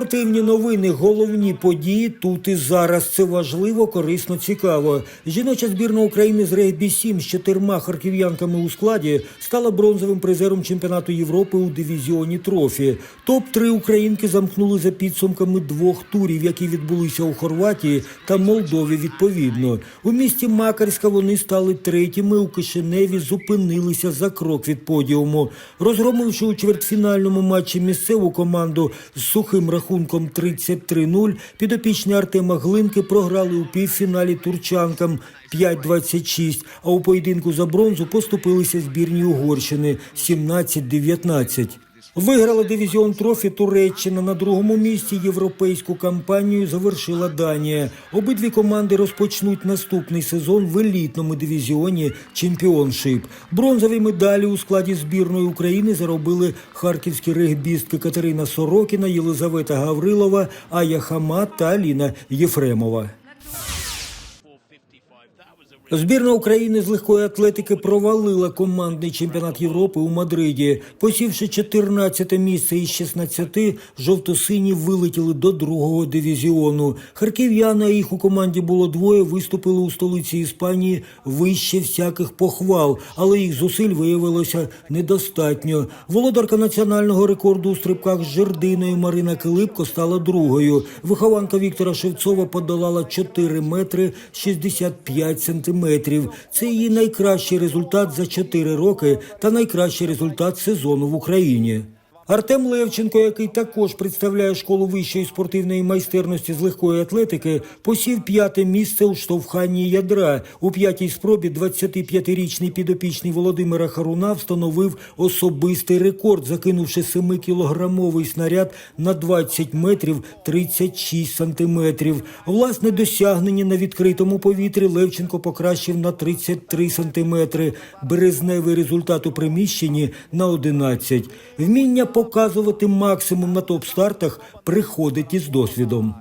Спортивні новини, головні події тут і зараз. Це важливо, корисно, цікаво. Жіноча збірна України з регбі 7 з чотирма харків'янками у складі стала бронзовим призером чемпіонату Європи у дивізіоні трофі. Топ 3 українки замкнули за підсумками двох турів, які відбулися у Хорватії та Молдові. Відповідно, у місті Макарська вони стали третіми. У Кишиневі зупинилися за крок від подіуму, розгромивши у чвертьфінальному матчі місцеву команду з сухим рахунком 33-0, підопічні Артема Глинки програли у півфіналі турчанкам 5-26, а у поєдинку за бронзу поступилися збірні Угорщини 17-19. Виграла дивізіон трофі Туреччина на другому місці. Європейську кампанію завершила Данія. Обидві команди розпочнуть наступний сезон в елітному дивізіоні Чемпіоншип. Бронзові медалі у складі збірної України заробили харківські регбістки Катерина Сорокіна, Єлизавета Гаврилова, Ая Хамат та Аліна Єфремова. Збірна України з легкої атлетики провалила командний чемпіонат Європи у Мадриді. Посівши 14 місце із 16, жовто-сині вилетіли до другого дивізіону. Харків'яни, а їх у команді було двоє, виступили у столиці Іспанії вище всяких похвал, але їх зусиль виявилося недостатньо. Володарка національного рекорду у стрибках з жердиною Марина Килипко стала другою. Вихованка Віктора Шевцова подолала 4 метри 65 сантиметрів. Це її найкращий результат за 4 роки та найкращий результат сезону в Україні. Артем Левченко, який також представляє школу вищої спортивної майстерності з легкої атлетики, посів п'яте місце у штовханні ядра. У п'ятій спробі 25-річний підопічний Володимира Харуна встановив особистий рекорд, закинувши 7-кілограмовий снаряд на 20 метрів 36 сантиметрів. Власне досягнення на відкритому повітрі Левченко покращив на 33 сантиметри. Березневий результат у приміщенні на 11. Вміння показувати максимум на топ-стартах приходить із досвідом.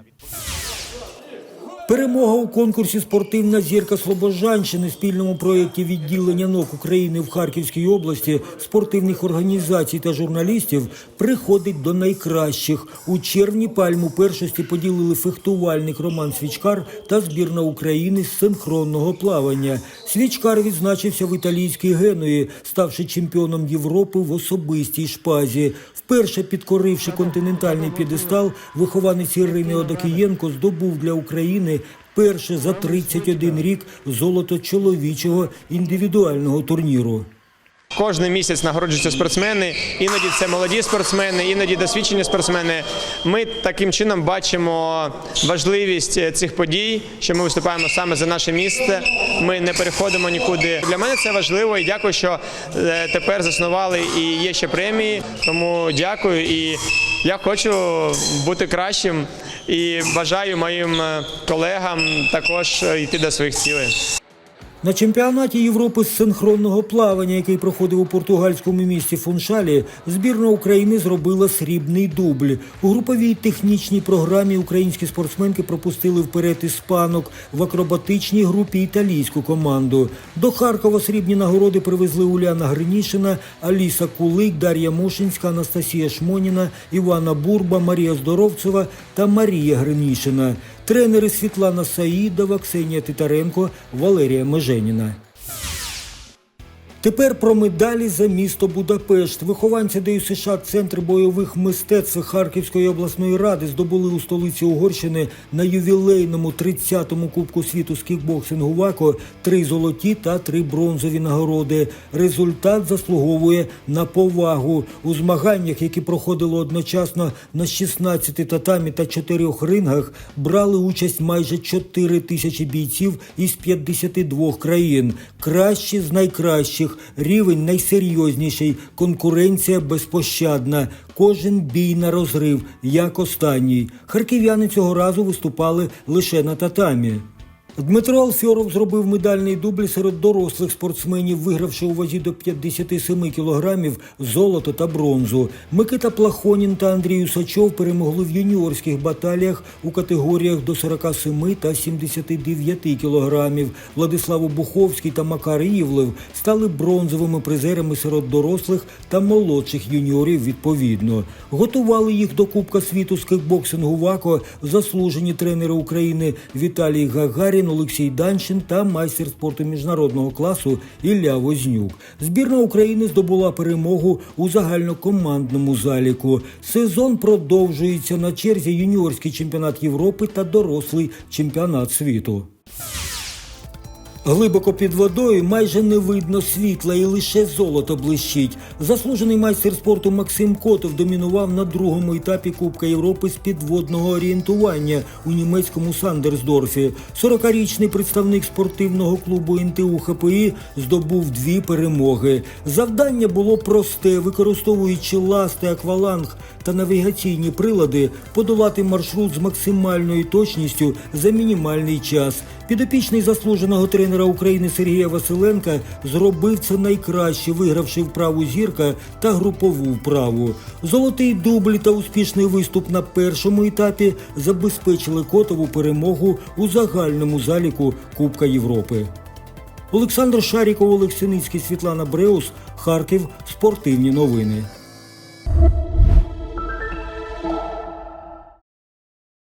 Перемога у конкурсі Спортивна зірка Слобожанщини спільному проєкті відділення НОК України в Харківській області спортивних організацій та журналістів приходить до найкращих. У червні пальму першості поділили фехтувальник Роман Свічкар та збірна України з синхронного плавання. Свічкар відзначився в італійській Генуї, ставши чемпіоном Європи в особистій шпазі. Вперше підкоривши континентальний п'єдестал, вихованець Ірини Одакієнко здобув для України перше за 31 рік золото чоловічого індивідуального турніру. Кожен місяць нагороджуються спортсмени. Іноді це молоді спортсмени, іноді досвідчені спортсмени. Ми таким чином бачимо важливість цих подій, що ми виступаємо саме за наше місце. Ми не переходимо нікуди. Для мене це важливо і дякую, що е, тепер заснували і є ще премії. Тому дякую. І я хочу бути кращим і бажаю моїм е, колегам також йти до своїх цілей. На чемпіонаті Європи з синхронного плавання, який проходив у португальському місті Фуншалі, збірна України зробила срібний дубль. У груповій технічній програмі українські спортсменки пропустили вперед іспанок в акробатичній групі італійську команду. До Харкова срібні нагороди привезли Уляна Гринішина, Аліса Кулик, Дар'я Мошинська, Анастасія Шмоніна, Івана Бурба, Марія Здоровцева та Марія Гринішина. Тренери Світлана Саїдова, Ксенія Титаренко, Валерія Меженіна. Тепер про медалі за місто Будапешт. Вихованці ДЮСШ Центр бойових мистецтв Харківської обласної ради здобули у столиці Угорщини на ювілейному 30-му Кубку світу з кікбоксингу ВАКО три золоті та три бронзові нагороди. Результат заслуговує на повагу у змаганнях, які проходили одночасно на 16 татамі та 4 рингах, брали участь майже 4 тисячі бійців із 52 країн. Кращі з найкращих, рівень найсерйозніший, конкуренція безпощадна. Кожен бій на розрив, як останній. Харків'яни цього разу виступали лише на татамі. Дмитро Алфьоров зробив медальний дубль серед дорослих спортсменів, вигравши у вазі до 57 кілограмів золото та бронзу. Микита Плахонін та Андрій Усачов перемогли в юніорських баталіях у категоріях до 47 та 79 кілограмів. Владислав Обуховський та Макар Івлев стали бронзовими призерами серед дорослих та молодших юніорів відповідно. Готували їх до Кубка світу з кикбоксингу ВАКО заслужені тренери України Віталій Гагарін, Олексій Данчин та майстер спорту міжнародного класу Ілля Вознюк. Збірна України здобула перемогу у загальнокомандному заліку. Сезон продовжується на черзі юніорський чемпіонат Європи та дорослий чемпіонат світу. Глибоко під водою майже не видно світла і лише золото блищить. Заслужений майстер спорту Максим Котов домінував на другому етапі Кубка Європи з підводного орієнтування у німецькому Сандерсдорфі. 40-річний представник спортивного клубу НТУ ХПІ здобув дві перемоги. Завдання було просте, використовуючи ласти, акваланг та навігаційні прилади, подолати маршрут з максимальною точністю за мінімальний час. Підопічний заслуженого тренера України Сергія Василенка зробив це найкраще, вигравши вправу зірка та групову вправу. Золотий дубль та успішний виступ на першому етапі забезпечили Котову перемогу у загальному заліку Кубка Європи. Олександр Шаріков, Олексиницький, Світлана Бреус, Харків. Спортивні новини.